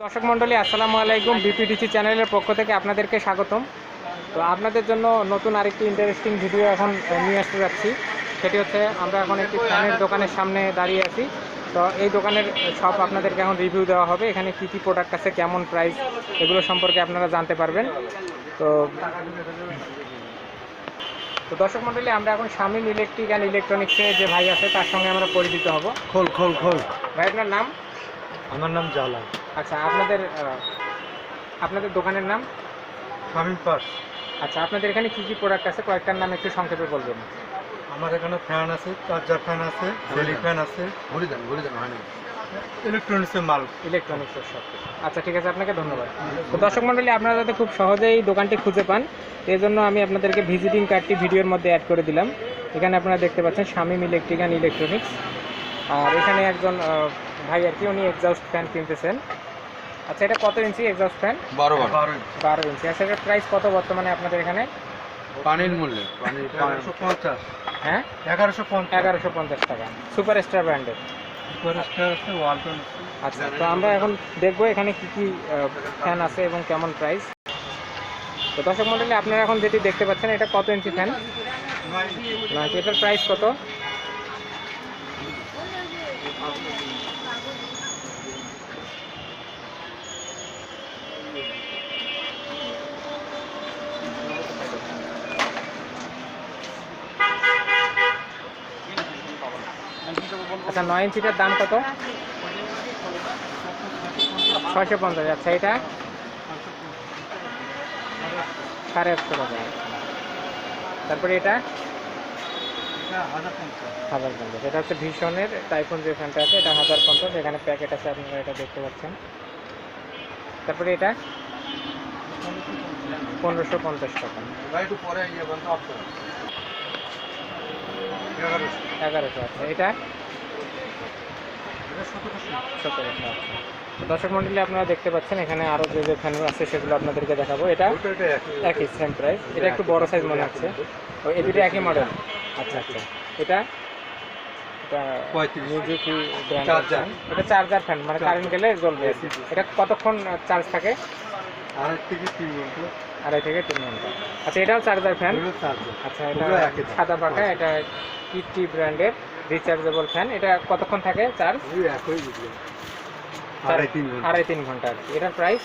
দর্শক মণ্ডলী আসসালামু আলাইকুম। বিপিডিসি চ্যানেলের পক্ষ থেকে আপনাদেরকে স্বাগতম। তো আপনাদের জন্য নতুন আরেকটি ইন্টারেস্টিং ভিডিও এখন নিয়ে আসতে যাচ্ছি। সেটি হচ্ছে আমরা এখন একটি ফ্যানের দোকানের সামনে দাঁড়িয়ে আছি। তো এই দোকানের সব আপনাদেরকে এখন রিভিউ দেওয়া হবে। এখানে কী কী প্রোডাক্ট আছে কেমন প্রাইস এগুলো সম্পর্কে আপনারা জানতে পারবেন। তো তো দর্শক মণ্ডলী আমরা এখন শামীম ইলেকট্রিক অ্যান্ড ইলেকট্রনিক্সে যে ভাই আছে তার সঙ্গে আমরা পরিচিত হব। খোল খোল খোল। ভাই আপনার নাম? আমার নাম জালা আচ্ছা আপনাদের আপনাদের দোকানের নাম? শামিম পাস আচ্ছা আপনাদের এখানে কি কি প্রোডাক্ট আছে? কয়েকটার নাম একটু সংক্ষেপে বলবেন। আমার এখানে ফ্যান আছে চার্জার ফ্যান আছে ফ্যান আছে। দেন হয়নি। ইলেকট্রনিক্সের মাল। ইলেকট্রনিক্সের সব আচ্ছা ঠিক আছে আপনাকে ধন্যবাদ। তো দর্শক মণ্ডলী আপনারা যাতে খুব সহজেই দোকানটি খুঁজে পান এই জন্য আমি আপনাদেরকে ভিজিটিং কার্ডটি ভিডিওর মধ্যে অ্যাড করে দিলাম। এখানে আপনারা দেখতে পাচ্ছেন শামীম ইলেকট্রিক অ্যান্ড ইলেকট্রনিক্স আর এখানে একজন ভাই আর কি উনি এক্সস্ট ফ্যান কিনতেছেন। আচ্ছা এটা কত ইঞ্চি এক্সস্ট ফ্যান বারো বার। বারো ইঞ্চি। আচ্ছা এটার প্রাইস কত বর্তমানে আপনাদের এখানে? পানির মূল্যে। পানি এগারোশো পঞ্চাশ। হ্যাঁ? এগারোশো পঞ্চাশ। এগারোশো পঞ্চাশ টাকা। সুপার স্টার ব্র্যান্ডের আচ্ছা তো আমরা এখন দেখব এখানে কি কি ফ্যান আছে এবং কেমন প্রাইস তো দর্শক মন্ডলী আপনারা এখন যেটি দেখতে পাচ্ছেন এটা কত ইঞ্চি ফ্যান না এটার প্রাইস কত? আচ্ছা নয় ইঞ্চিটার দাম কত? ছয়শো পঞ্চাশ। আচ্ছা এটা? সাড়ে একশো টাকা। তারপরে এটা? হাজার পঞ্চাশ। এটা হচ্ছে ভীষণের টাইফোন যে ফ্যানটা আছে, এটা হাজার পঞ্চাশ। এখানে প্যাকেট আছে, আপনারা এটা দেখতে পাচ্ছেন। তারপরে এটা? পনেরোশো পঞ্চাশ টাকা। এগারোশো। আচ্ছা এটা এটা সতেরোশো সতেরোশো আচ্ছা তো দর্শক মন্ডলী আপনারা দেখতে পাচ্ছেন এখানে আরও যে যে ফ্যান আছে সেগুলো আপনাদেরকে দেখাবো। এটা একই সেম প্রাইস এটা একটু বড় সাইজ মনে হচ্ছে। ও এই দুটো একই মডেল আচ্ছা আচ্ছা। এটা? এটা চার্জার ফ্যান মানে কারেন্ট গেলে জ্বলবে। এটা কতক্ষণ চার্জ থাকে? আড়াই থেকে তিন ঘণ্টা। আড়াই থেকে তিন ঘণ্টা। আচ্ছা এটাও চার্জার ফ্যান আচ্ছা এটা। সাদা পাকা এটা কিটি ব্র্যান্ডের রিচার্জেবল ফ্যান এটা কতক্ষণ থাকে চার্জ আড়াই তিন ঘণ্টা। আর এটার প্রাইস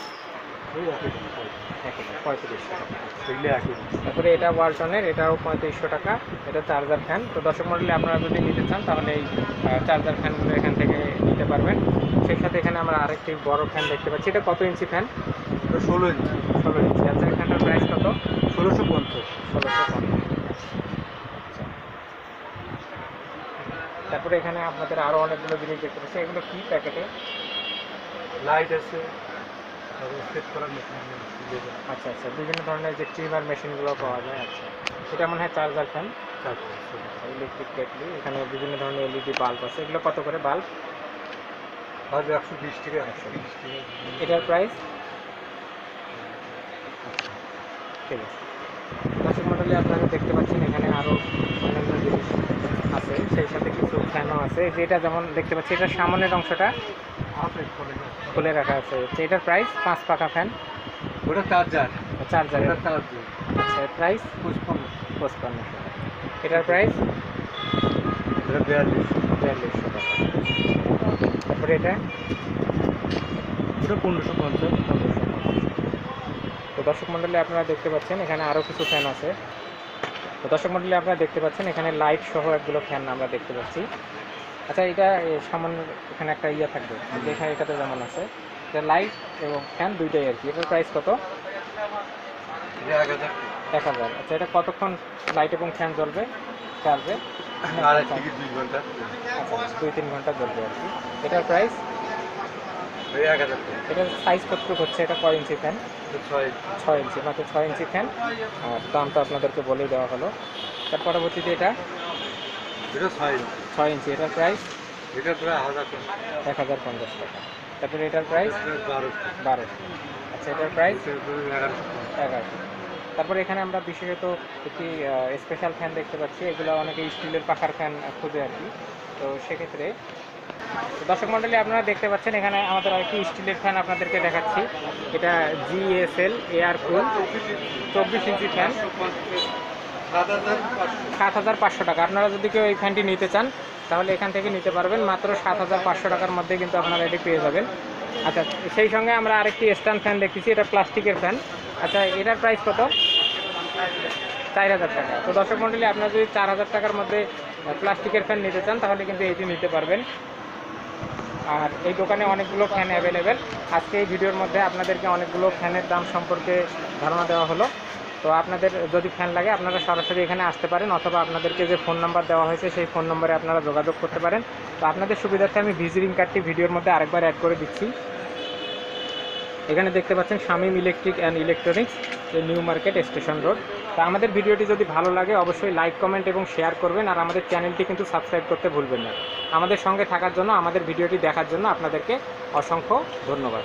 তারপরে এটা ওয়ালটনের এটাও পঁয়ত্রিশশো টাকা। এটা চার্জার ফ্যান তো দর্শক মন্ডলী আপনারা যদি নিতে চান তাহলে এই চার্জার ফ্যানগুলো এখান থেকে নিতে পারবেন। সেই সাথে এখানে আমরা আরেকটি বড় ফ্যান দেখতে পাচ্ছি। এটা কত ইঞ্চি ফ্যান ষোলো ইঞ্চি। ষোলো ইঞ্চি। আচ্ছা এই ফ্যানটার প্রাইস কত? ষোলোশো পঞ্চাশ। ষোলোশো পঞ্চাশ। তারপরে এখানে আপনাদের আরও অনেকগুলো জিনিস দেখতে পাচ্ছি। এগুলো কি প্যাকেটে লাইট আছে সেট আচ্ছা আচ্ছা বিভিন্ন ধরনের যে ট্রিমার মেশিনগুলো পাওয়া যায় আচ্ছা। এটা মনে হয় চার্জার ফ্যান ইলেকট্রিক কেটলি এখানে বিভিন্ন ধরনের এলইডি বাল্ব আছে। এগুলো কত করে বাল্ব আর একশো বিশ টাকা একশো বিশ টাকা। এটার প্রাইস ঠিক আছে। দর্শক মন্ডলী আপনারা দেখতে পাচ্ছেন এখানে আরও অন্যান্য জিনিস। আছে সেই সাথে কিছু ফ্যানও আছে যেটা যেমন দেখতে পাচ্ছি এটার সামনের অংশটা খুলে রাখা আছে। তো এটার প্রাইস পাঁচ পাকা ফ্যান ওটা চার্জার চার্জার আচ্ছা প্রাইস পঁচপান্ন। পঁচপান্নশো এটার প্রাইস বিয়াল্লিশ। বিয়াল্লিশশো টাকা। তারপরে এটা? ওটা পনেরোশো পঞ্চাশ। তো দর্শক মণ্ডলী আপনারা দেখতে পাচ্ছেন এখানে আরও কিছু ফ্যান আছে। তো দর্শক মণ্ডলী আপনারা দেখতে পাচ্ছেন এখানে লাইট সহ একগুলো ফ্যান আমরা দেখতে পাচ্ছি। আচ্ছা এটা সামান্য এখানে একটা ইয়ে থাকবে যেখানে এটাতে যেমন আছে। এটা লাইট এবং ফ্যান দুইটাই আর কি। এটার প্রাইস কত? এক হাজার। আচ্ছা এটা কতক্ষণ লাইট এবং ফ্যান জ্বলবে? চার্জে দুই ঘণ্টা। আচ্ছা দুই তিন ঘণ্টা জ্বলবে আর কি। এটার প্রাইস এটার সাইজ কত হচ্ছে? এটা কয় ইঞ্চি ফ্যান ছয় ইঞ্চি মাত্র ছয় ইঞ্চি ফ্যান আর দামটা আপনাদেরকে বলেই দেওয়া হলো। তার পরবর্তীতে এটা? এটা ছয় ইঞ্চি এটার প্রাইস এটা প্রায় এক হাজার পঞ্চাশ টাকা। তারপরে এটার প্রাইস এটা বারোশো আচ্ছা এটার প্রাইস এটা এগারোশো তারপরে এখানে আমরা বিশেষত একটি স্পেশাল ফ্যান দেখতে পাচ্ছি। এগুলো অনেকে স্টিলের পাখার ফ্যান খুঁজে আর কি। তো সেক্ষেত্রে দর্শক মণ্ডলী, আপনারা দেখতে পাচ্ছেন এখানে আমাদের আরেকটি স্টিলের ফ্যান আপনাদেরকে দেখাচ্ছি। এটা জিএসএল এয়ার কুল চব্বিশ ইঞ্চি ফ্যান। সাত হাজার পাঁচশো টাকা। আপনারা যদি কেউ এই ফ্যানটি নিতে চান, তাহলে এখান থেকে নিতে পারবেন। মাত্র সাত হাজার পাঁচশো টাকার মধ্যে কিন্তু আপনারা এটি পেয়ে যাবেন। আচ্ছা সেই সঙ্গে আমরা আরেকটি স্ট্যান্ড ফ্যান দেখতেছি। এটা প্লাস্টিকের ফ্যান। আচ্ছা এটার প্রাইস কত? চার হাজার টাকা। তো দর্শক মণ্ডলী, আপনারা যদি চার হাজার টাকার মধ্যে প্লাস্টিকের ফ্যান নিতে চান, তাহলে কিন্তু এটি নিতে পারবেন। আর এই দোকানে অনেকগুলো ফ্যান অ্যাভেলেবেল আজকে এই ভিডিওর মধ্যে আপনাদেরকে অনেকগুলো ফ্যানের দাম সম্পর্কে ধারণা দেওয়া হলো। তো আপনাদের যদি ফ্যান লাগে, আপনারা সরাসরি এখানে আসতে পারেন অথবা আপনাদেরকে যে ফোন নাম্বার দেওয়া হয়েছে, সেই ফোন নম্বরে আপনারা যোগাযোগ করতে পারেন। তো আপনাদের সুবিধার্থে আমি ভিজিটিং কার্ডটি ভিডিওর মধ্যে আরেকবার অ্যাড করে দিচ্ছি। এখানে দেখতে পাচ্ছেন Shamim electric and electronics new market station road. তো আমাদের ভিডিওটি যদি ভালো লাগে, অবশ্যই লাইক, কমেন্ট এবং শেয়ার করবেন, আর আমাদের চ্যানেলটি কিন্তু সাবস্ক্রাইব করতে ভুলবেন না। আমাদের সঙ্গে থাকার জন্য, আমাদের ভিডিওটি দেখার জন্য আপনাদেরকে অসংখ্য ধন্যবাদ।